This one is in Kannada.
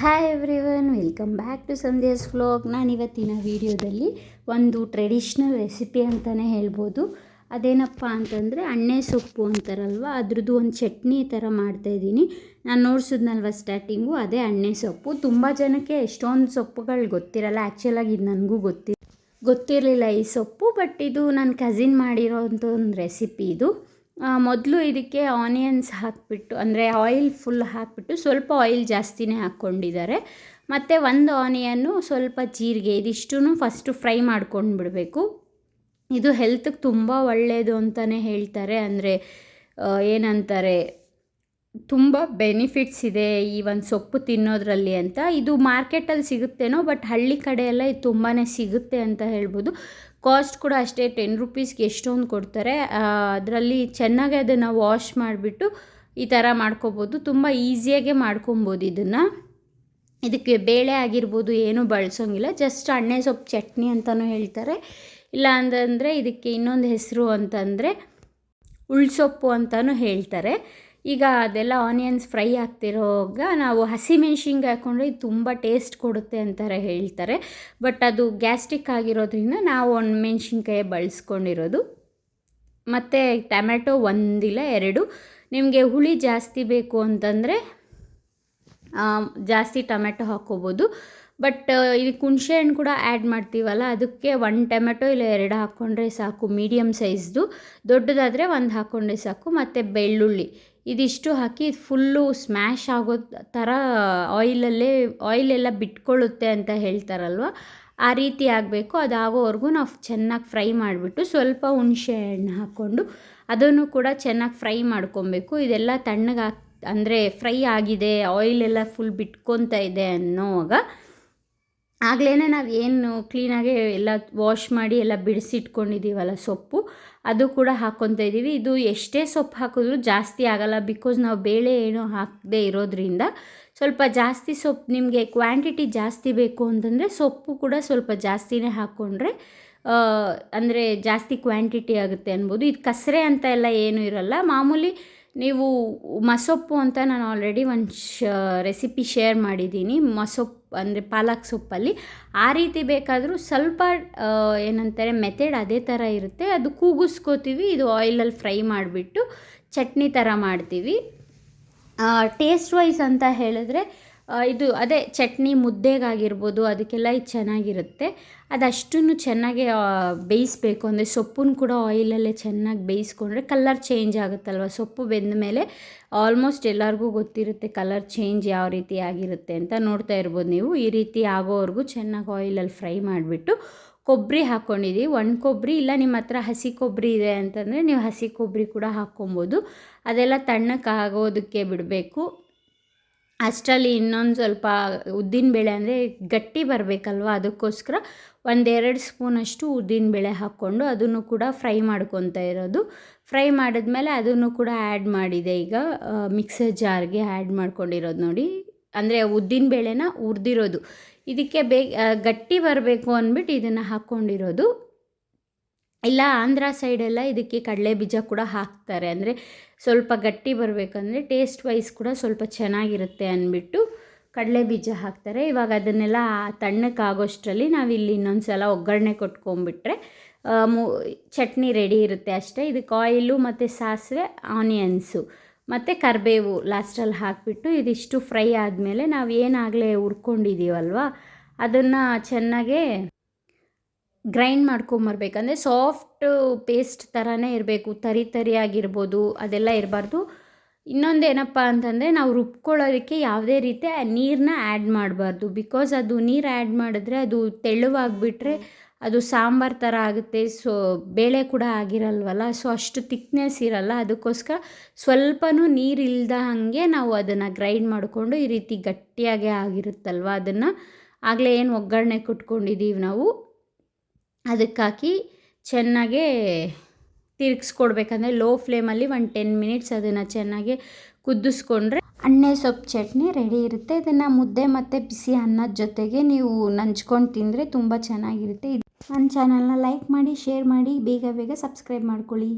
Hi everyone welcome back to Sandhya's vlog ನಾನು ಇವತ್ತಿನ ವಿಡಿಯೋದಲ್ಲಿ ಒಂದು ಟ್ರೆಡಿಷ್ನಲ್ ರೆಸಿಪಿ ಅಂತಲೇ ಹೇಳ್ಬೋದು. ಅದೇನಪ್ಪ ಅಂತಂದರೆ ಅಣ್ಣೆ ಸೊಪ್ಪು ಅಂತಾರಲ್ವ, ಅದ್ರದ್ದು ಒಂದು ಚಟ್ನಿ ಥರ ಮಾಡ್ತಾಯಿದ್ದೀನಿ ನಾನು ನೋಡ್ಸಿದ್ನಲ್ವ ಸ್ಟಾರ್ಟಿಂಗು ಅದೇ ಅಣ್ಣೆ ಸೊಪ್ಪು. ತುಂಬ ಜನಕ್ಕೆ ಎಷ್ಟೊಂದು ಸೊಪ್ಪುಗಳು ಗೊತ್ತಿರಲ್ಲ ಆ್ಯಕ್ಚುಲಾಗಿ ಇದು ನನಗೂ ಗೊತ್ತಿ, ಗೊತ್ತಿರಲಿಲ್ಲ ಈ ಸೊಪ್ಪು ಬಟ್ ಇದು ನನ್ನ ಕಸಿನ್ ಮಾಡಿರೋ ಒಂದು ರೆಸಿಪಿ ಇದು. ಮೊದಲು ಇದಕ್ಕೆ ಆನಿಯನ್ಸ್ ಹಾಕಿಬಿಟ್ಟು, ಅಂದರೆ ಆಯಿಲ್ ಫುಲ್ ಹಾಕಿಬಿಟ್ಟು ಸ್ವಲ್ಪ ಆಯಿಲ್ ಜಾಸ್ತಿನೇ ಹಾಕ್ಕೊಂಡಿದ್ದಾರೆ. ಮತ್ತು ಒಂದು ಆನಿಯನ್ನು ಸ್ವಲ್ಪ ಜೀರಿಗೆ ಇದಿಷ್ಟೂ ಫಸ್ಟು ಫ್ರೈ ಮಾಡ್ಕೊಂಡು ಬಿಡಬೇಕು ಇದು ಹೆಲ್ತ್ಗೆ ತುಂಬ ಒಳ್ಳೆಯದು ಅಂತಲೇ ಹೇಳ್ತಾರೆ. ಅಂದರೆ ಏನಂತಾರೆ, ತುಂಬ ಬೆನಿಫಿಟ್ಸ್ ಇದೆ ಈ ಒಂದು ಸೊಪ್ಪು ತಿನ್ನೋದ್ರಲ್ಲಿ ಅಂತ. ಇದು ಮಾರ್ಕೆಟಲ್ಲಿ ಸಿಗುತ್ತೇನೋ ಬಟ್ ಹಳ್ಳಿ ಕಡೆ ಎಲ್ಲ ಇದು ತುಂಬಾ ಸಿಗುತ್ತೆ ಅಂತ ಹೇಳ್ಬೋದು. ಕಾಸ್ಟ್ ಕೂಡ ಅಷ್ಟೇ ಟೆನ್ ರುಪೀಸ್ಗೆ ಎಷ್ಟೊಂದು ಕೊಡ್ತಾರೆ. ಅದರಲ್ಲಿ ಚೆನ್ನಾಗಿ ಅದನ್ನು ವಾಶ್ ಮಾಡಿಬಿಟ್ಟು ಈ ಥರ ಮಾಡ್ಕೋಬೋದು. ತುಂಬ ಈಸಿಯಾಗೆ ಮಾಡ್ಕೊಬೋದು ಇದನ್ನು. ಇದಕ್ಕೆ ಬೇಳೆ ಆಗಿರ್ಬೋದು, ಏನೂ ಬಳಸೋಂಗಿಲ್ಲ. ಜಸ್ಟ್ ಅಣ್ಣೆ ಸೊಪ್ಪು ಚಟ್ನಿ ಅಂತಲೂ ಹೇಳ್ತಾರೆ. ಇಲ್ಲ ಅಂತಂದರೆ ಇದಕ್ಕೆ ಇನ್ನೊಂದು ಹೆಸರು ಅಂತಂದರೆ ಉಳ್ಸೊಪ್ಪು ಅಂತಲೂ ಹೇಳ್ತಾರೆ. ಈಗ ಅದೆಲ್ಲ ಆನಿಯನ್ಸ್ ಫ್ರೈ ಆಗ್ತಿರೋವಾಗ ನಾವು ಹಸಿಮೆಣ್ಸಿನ್ಕಾಯಿ ಹಾಕ್ಕೊಂಡ್ರೆ ಇದು ತುಂಬ ಟೇಸ್ಟ್ ಕೊಡುತ್ತೆ ಅಂತಾರೆ ಹೇಳ್ತಾರೆ. ಬಟ್ ಅದು ಗ್ಯಾಸ್ಟ್ರಿಕ್ ಆಗಿರೋದ್ರಿಂದ ನಾವು ಒಂದು ಮೆಣಸಿನ್ಕಾಯಿ ಬಳಸ್ಕೊಂಡಿರೋದು. ಮತ್ತು ಟೊಮೆಟೊ ಒಂದಿಲ್ಲ, ಎರಡು. ನಿಮಗೆ ಹುಳಿ ಜಾಸ್ತಿ ಬೇಕು ಅಂತಂದರೆ ಜಾಸ್ತಿ ಟೊಮೆಟೊ ಹಾಕ್ಕೋಬೋದು. ಬಟ್ ಇಲ್ಲಿ ಹುಣಸೆ ಹಣ್ಣು ಕೂಡ ಆ್ಯಡ್ ಮಾಡ್ತೀವಲ್ಲ, ಅದಕ್ಕೆ ಒಂದು ಟೊಮೆಟೊ ಇಲ್ಲ ಎರಡು ಹಾಕ್ಕೊಂಡ್ರೆ ಸಾಕು ಮೀಡಿಯಮ್ ಸೈಜ್ದು ದೊಡ್ಡದಾದರೆ ಒಂದು ಹಾಕ್ಕೊಂಡ್ರೆ ಸಾಕು, ಮತ್ತು ಬೆಳ್ಳುಳ್ಳಿ. ಇದಿಷ್ಟು ಹಾಕಿ ಫುಲ್ಲು ಸ್ಮ್ಯಾಶ್ ಆಗೋ ಥರ ಆಯಿಲಲ್ಲೇ, ಆಯಿಲೆಲ್ಲ ಬಿಟ್ಕೊಳ್ಳುತ್ತೆ ಅಂತ ಹೇಳ್ತಾರಲ್ವ? ಆ ರೀತಿ ಆಗಬೇಕು. ಅದಾಗೋವರೆಗೂ ನಾವು ಚೆನ್ನಾಗಿ ಫ್ರೈ ಮಾಡಿಬಿಟ್ಟು ಸ್ವಲ್ಪ ಹುಣಸೆ ಹಣ್ಣು ಹಾಕ್ಕೊಂಡು ಅದನ್ನು ಕೂಡ ಚೆನ್ನಾಗಿ ಫ್ರೈ ಮಾಡ್ಕೊಬೇಕು. ಇದೆಲ್ಲ ತಣ್ಣಗೆ ಅಂದರೆ ಫ್ರೈ ಆಗಿದೆ, ಆಯಿಲೆಲ್ಲ ಫುಲ್ ಬಿಟ್ಕೊತಾ ಇದೆ ಅನ್ನೋವಾಗ ಆಗಲೇ ನಾವು ಏನು ಕ್ಲೀನಾಗಿ ಎಲ್ಲ ವಾಶ್ ಮಾಡಿ ಎಲ್ಲ ಬಿಡಿಸಿಟ್ಕೊಂಡಿದ್ದೀವಲ್ಲ ಸೊಪ್ಪು, ಅದು ಕೂಡ ಹಾಕ್ಕೊತಾ ಇದ್ದೀವಿ ಇದು ಎಷ್ಟೇ ಸೊಪ್ಪು ಹಾಕಿದ್ರೂ ಜಾಸ್ತಿ ಆಗೋಲ್ಲ ಬಿಕಾಸ್ ನಾವು ಬೇಳೆ ಏನೋ ಹಾಕದೇ ಇರೋದ್ರಿಂದ ಸ್ವಲ್ಪ ಜಾಸ್ತಿ ಸೊಪ್ಪು ನಿಮಗೆ ಕ್ವಾಂಟಿಟಿ ಜಾಸ್ತಿ ಬೇಕು ಅಂತಂದರೆ ಸೊಪ್ಪು ಕೂಡ ಸ್ವಲ್ಪ ಜಾಸ್ತಿನೇ ಹಾಕ್ಕೊಂಡ್ರೆ ಅಂದರೆ ಜಾಸ್ತಿ ಕ್ವಾಂಟಿಟಿ ಆಗುತ್ತೆ ಅನ್ಬೋದು. ಇದು ಕಸರೆ ಅಂತ ಎಲ್ಲ ಏನೂ ಇರಲ್ಲ. ಮಾಮೂಲಿ ನೀವು ಮಸೊಪ್ಪು ಅಂತ ನಾನು ಆಲ್ರೆಡಿ ಒಂದು ಶ ರೆಸಿಪಿ ಶೇರ್ ಮಾಡಿದ್ದೀನಿ. ಮಸೊಪ್ಪು ಅಂದರೆ ಪಾಲಕ್ ಸೊಪ್ಪಲ್ಲಿ. ಆ ರೀತಿ ಬೇಕಾದರೂ ಸ್ವಲ್ಪ ಏನಂತಾರೆ ಮೆಥಡ್ ಅದೇ ಥರ ಇರುತ್ತೆ. ಅದು ಕೂಗಿಸ್ಕೋತೀವಿ. ಇದು ಆಯಿಲಲ್ಲಿ ಫ್ರೈ ಮಾಡಿಬಿಟ್ಟು ಚಟ್ನಿ ಥರ ಮಾಡ್ತೀವಿ. ಟೇಸ್ಟ್ ವೈಸ್ ಅಂತ ಹೇಳಿದ್ರೆ ಇದು ಅದೇ ಚಟ್ನಿ ಮುದ್ದೆಗಾಗಿರ್ಬೋದು, ಅದಕ್ಕೆಲ್ಲ ಇದು ಚೆನ್ನಾಗಿರುತ್ತೆ. ಅದಷ್ಟನ್ನು ಚೆನ್ನಾಗಿ ಬೇಯಿಸ್ಬೇಕು. ಅಂದರೆ ಸೊಪ್ಪನ್ನು ಕೂಡ ಆಯಿಲಲ್ಲೇ ಚೆನ್ನಾಗಿ ಬೇಯಿಸ್ಕೊಂಡ್ರೆ ಕಲರ್ ಚೇಂಜ್ ಆಗುತ್ತಲ್ವ? ಸೊಪ್ಪು ಬೆಂದ ಮೇಲೆ ಆಲ್ಮೋಸ್ಟ್ ಎಲ್ಲರಿಗೂ ಗೊತ್ತಿರುತ್ತೆ ಕಲರ್ ಚೇಂಜ್ ಯಾವ ರೀತಿ ಆಗಿರುತ್ತೆ ಅಂತ ನೋಡ್ತಾ ಇರ್ಬೋದು ನೀವು. ಈ ರೀತಿ ಆಗೋವರೆಗೂ ಚೆನ್ನಾಗಿ ಆಯಿಲಲ್ಲಿ ಫ್ರೈ ಮಾಡಿಬಿಟ್ಟು ಕೊಬ್ಬರಿ ಹಾಕ್ಕೊಂಡಿದ್ದೀವಿ ಒಣ ಕೊಬ್ಬರಿ ಇಲ್ಲ, ನಿಮ್ಮ ಹತ್ರ ಹಸಿ ಕೊಬ್ಬರಿ ಇದೆ ಅಂತಂದರೆ ನೀವು ಹಸಿ ಕೊಬ್ಬರಿ ಕೂಡ ಹಾಕ್ಕೊಬೋದು. ಅದೆಲ್ಲ ತಣ್ಣಕ್ಕಾಗೋದಕ್ಕೆ ಬಿಡಬೇಕು. ಅಷ್ಟರಲ್ಲಿ ಇನ್ನೊಂದು ಸ್ವಲ್ಪ ಉದ್ದಿನಬೇಳೆ ಅಂದರೆ ಗಟ್ಟಿ ಬರಬೇಕಲ್ವ ಅದಕ್ಕೋಸ್ಕರ ಒಂದೆರಡು ಸ್ಪೂನಷ್ಟು ಉದ್ದಿನಬೇಳೆ ಹಾಕ್ಕೊಂಡು ಅದನ್ನು ಕೂಡ ಫ್ರೈ ಮಾಡ್ಕೊತಾ ಇರೋದು. ಫ್ರೈ ಮಾಡಿದ್ಮೇಲೆ ಅದನ್ನು ಕೂಡ ಆ್ಯಡ್ ಮಾಡಿದೆ. ಈಗ ಮಿಕ್ಸರ್ ಜಾರ್ಗೆ ಆ್ಯಡ್ ಮಾಡ್ಕೊಂಡಿರೋದು ನೋಡಿ. ಅಂದರೆ ಉದ್ದಿನಬೇಳೆನ ಹುರಿದಿರೋದು. ಇದಕ್ಕೆ ಬೇ ಗಟ್ಟಿ ಬರಬೇಕು ಅಂದ್ಬಿಟ್ಟು ಇದನ್ನು ಹಾಕ್ಕೊಂಡಿರೋದು. ಇಲ್ಲ, ಆಂಧ್ರ ಸೈಡೆಲ್ಲ ಇದಕ್ಕೆ ಕಡಲೆ ಬೀಜ ಕೂಡ ಹಾಕ್ತಾರೆ. ಅಂದರೆ ಸ್ವಲ್ಪ ಗಟ್ಟಿ ಬರಬೇಕಂದ್ರೆ ಟೇಸ್ಟ್ ವೈಸ್ ಕೂಡ ಸ್ವಲ್ಪ ಚೆನ್ನಾಗಿರುತ್ತೆ ಅಂದ್ಬಿಟ್ಟು ಕಡಲೆ ಬೀಜ ಹಾಕ್ತಾರೆ. ಇವಾಗ ಅದನ್ನೆಲ್ಲ ತಣ್ಣಕ್ಕಾಗೋಷ್ಟರಲ್ಲಿ ನಾವಿಲ್ಲಿ ಇನ್ನೊಂದು ಸಲ ಒಗ್ಗರಣೆ ಕೊಟ್ಕೊಂಡ್ಬಿಟ್ರೆ ಮು, ಚಟ್ನಿ ರೆಡಿ ಇರುತ್ತೆ ಅಷ್ಟೇ. ಇದಕ್ಕೆ ಆಯಿಲು ಮತ್ತು ಸಾಸಿವೆ ಆನಿಯನ್ಸು ಮತ್ತು ಕರಿಬೇವು ಲಾಸ್ಟಲ್ಲಿ ಹಾಕಿಬಿಟ್ಟು ಇದಿಷ್ಟು ಫ್ರೈ ಆದಮೇಲೆ ನಾವು ಏನಾಗಲೇ ಹುರ್ಕೊಂಡಿದ್ದೀವಲ್ವ ಅದನ್ನು ಚೆನ್ನಾಗೇ ಗ್ರೈಂಡ್ ಮಾಡ್ಕೊಂಬರ್ಬೇಕಂದ್ರೆ ಸಾಫ್ಟ್ ಪೇಸ್ಟ್ ಥರನೇ ಇರಬೇಕು, ತರಿ ತರಿಯಾಗಿರ್ಬೋದು, ಅದೆಲ್ಲ ಇರಬಾರ್ದು. ಇನ್ನೊಂದು ಏನಪ್ಪ ಅಂತಂದರೆ ನಾವು ರುಬ್ಕೊಳ್ಳೋದಕ್ಕೆ ಯಾವುದೇ ರೀತಿ ನೀರನ್ನ ಆ್ಯಡ್ ಮಾಡಬಾರ್ದು. ಬಿಕಾಸ್ ಅದು ನೀರು ಆ್ಯಡ್ ಮಾಡಿದ್ರೆ ಅದು ತೆಳುವಾಗಿಬಿಟ್ರೆ ಅದು ಸಾಂಬಾರು ಥರ ಆಗುತ್ತೆ. ಸೊ, ಬೇಳೆ ಕೂಡ ಆಗಿರಲ್ವಲ್ಲ, ಸೊ, ಅಷ್ಟು ತಿಕ್ನೆಸ್ ಇರಲ್ಲ. ಅದಕ್ಕೋಸ್ಕರ ಸ್ವಲ್ಪನೂ ನೀರು ಇಲ್ಲದ ಹಾಗೆ ನಾವು ಅದನ್ನು ಗ್ರೈಂಡ್ ಮಾಡಿಕೊಂಡು ಈ ರೀತಿ ಗಟ್ಟಿಯಾಗೆ ಆಗಿರುತ್ತಲ್ವ? ಅದನ್ನು ಆಗಲೇ ಏನು ಒಗ್ಗರಣೆ ಕೊಟ್ಕೊಂಡಿದ್ದೀವಿ ನಾವು? ಅದಕ್ಕಾಕಿ ಚೆನ್ನಾಗೇ ತಿರ್ಗಿಸ್ಕೊಡ್ಬೇಕಂದ್ರೆ ಲೋ ಫ್ಲೇಮಲ್ಲಿ ಒಂದು ಟೆನ್ ಮಿನಿಟ್ಸ್ ಅದನ್ನು ಚೆನ್ನಾಗಿ ಕುದಿಸ್ಕೊಂಡ್ರೆ ಅಣ್ಣೆ ಸೊಪ್ಪು ಚಟ್ನಿ ರೆಡಿ ಇರುತ್ತೆ. ಇದನ್ನು ಮುದ್ದೆ ಮತ್ತು ಬಿಸಿ ಅನ್ನದ ಜೊತೆಗೆ ನೀವು ನಂಚ್ಕೊಂಡು ತಿಂದರೆ ತುಂಬ ಚೆನ್ನಾಗಿರುತ್ತೆ. ನನ್ನ ಚಾನಲ್ನ ಲೈಕ್ ಮಾಡಿ ಶೇರ್ ಮಾಡಿ, ಬೇಗ ಬೇಗ ಸಬ್ಸ್ಕ್ರೈಬ್ ಮಾಡ್ಕೊಳ್ಳಿ.